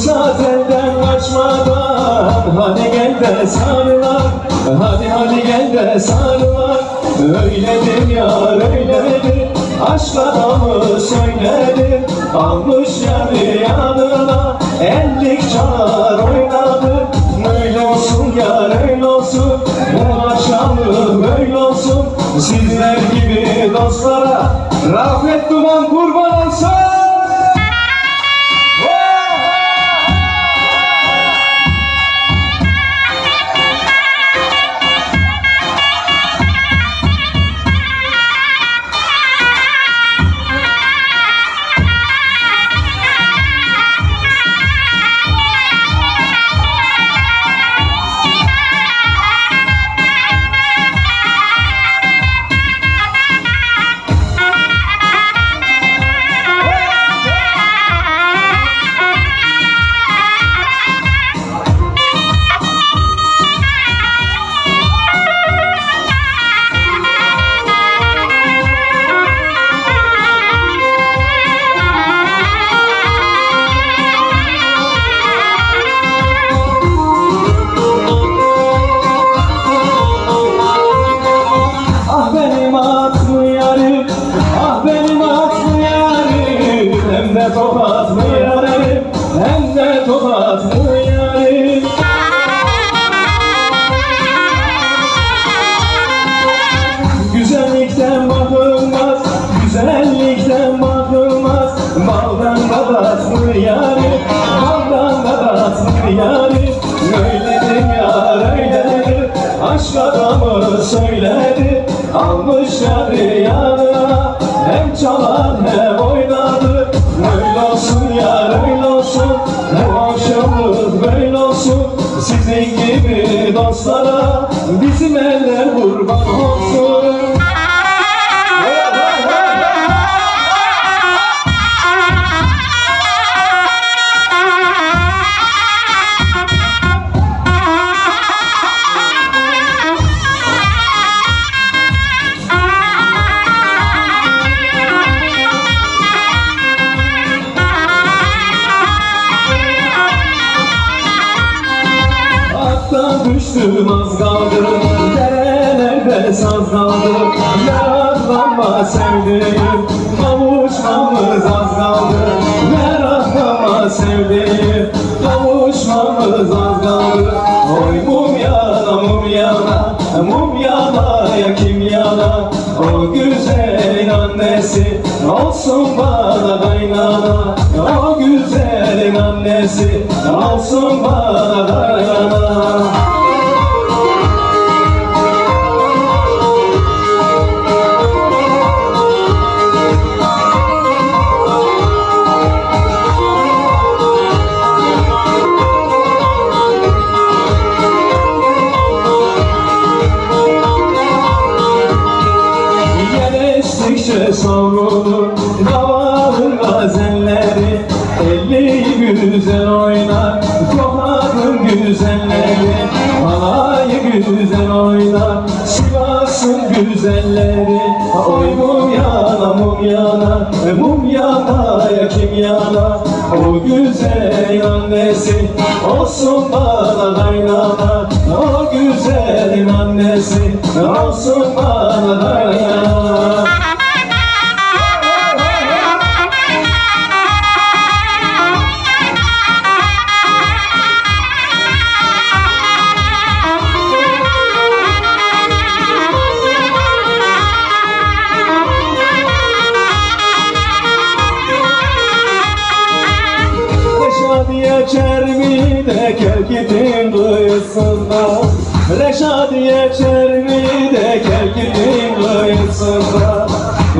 Fırsat elden kaçmadan Hadi gel de sarılan Hadi hadi gel de sarılan. Öyledir yar öyledir Aşk adamı söyledir Almış yarı yanına Ellik çalar oynadı Öyle olsun yar öyle olsun Ulaşalım öyle olsun. Sizler gibi dostlara Rafet Duman kurban söyledi Almış yarı yanına, hem çalar hem oynadı Öyle olsun yar öyle olsun, hem akşamlık böyle olsun. Sizin gibi dostlara bizim eller kurban olsun Hatta düştüm az kaldı Derelerde saz kaldı Meraklanma sevdiğim Kavuşmamız az kaldı. Meraklanma sevdiğim Kavuşmamız az kaldı. Oy mum yana mum yana Mum yana ya kim yana. O güzelin annesi Olsun bana kaynana. O güzelin annesi Olsun bana kaynana güzelleri Halayı güzel oynar. Sivas'ın güzelleri Oy mum yana mum yana Mum yana ya kim yana? O güzel annesi Olsun bana kaynana. O güzelin annesi Olsun bana gidin duysunlar. Reşadiye çermide gel gidin duysunlar.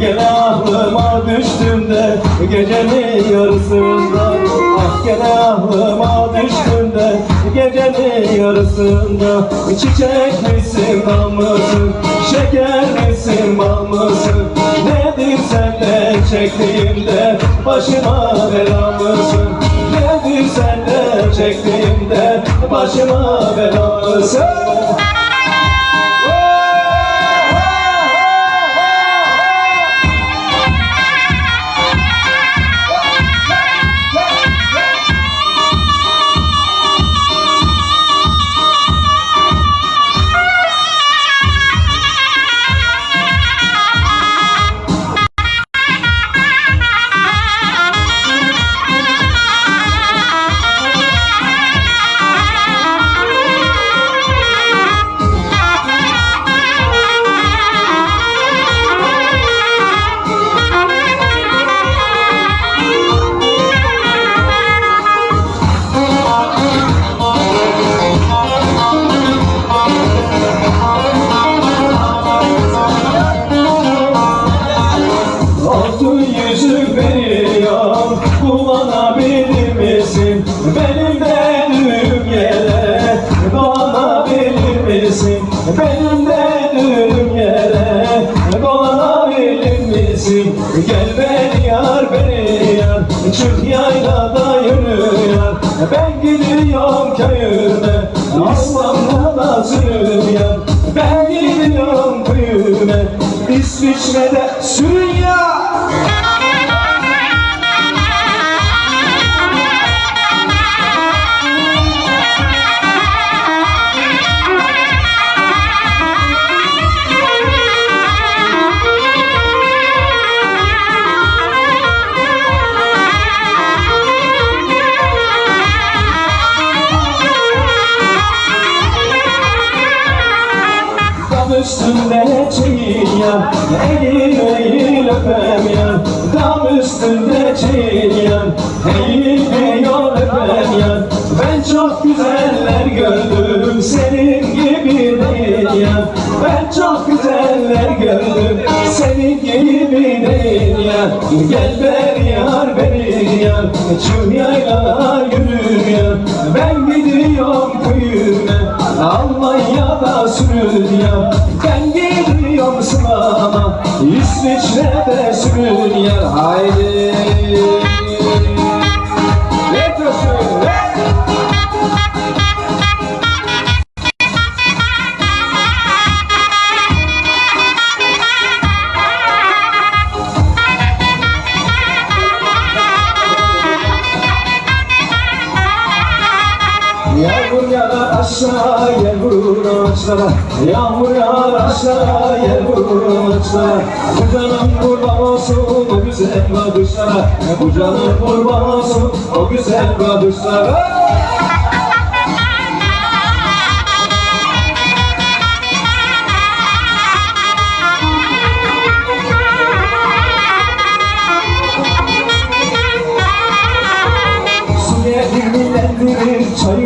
Gene aklıma düştüm de gecenin yarısında. Ah gene aklıma düştüm de gecenin yarısında. Çiçek misin dal mısın? Şeker misin bal mısın? Nedir senden çektiğimde başıma bela mısın? Nedir senden çektiğimde başıma bela Çık yaylada yürü yar Ben gidiyorum köyüme İstanbul'da sürüm yar Ben gidiyorum köyüme İsviçre'de sürün üstünde çiğ yan Eğil eğil öpem yan Dam üstünde çiğ yan Eğil eğil öpem yan Ben çok güzeller gördüm Senin gibi değil yan Ben çok güzeller gördüm Senin gibi değil yan Gel beni yar beni yar Şu yaylana Almanya'da sürün ya Ben gidiyorum sınava İsviçre'de sürün ya Haydi Yağmur yağar aşağı yer vurur ağaçlara. Yağmur yağar aşağı yer vurur ağaçlara. Bu canım kurban olsun o güzel bakışlara Bu canım kurban olsun o güzel bakışlara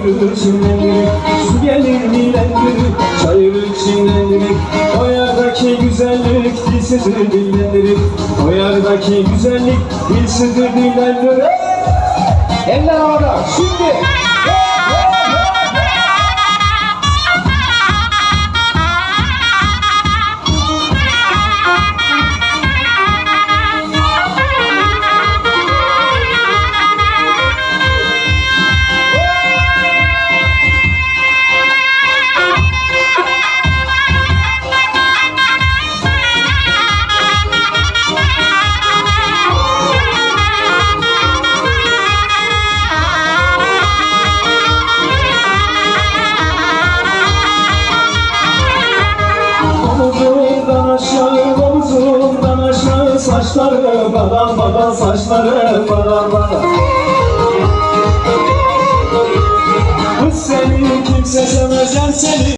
çayırı çimlendirir Su gelir milendirir, çayırı çimlendirir O yerdeki güzellik dilsizdir dillendirir O yerdeki güzellik dilsizdir dillendirir Eller havada, şimdi Saçları badan badan, saçları badan badan. Kız seni kimse sevmez, ben seni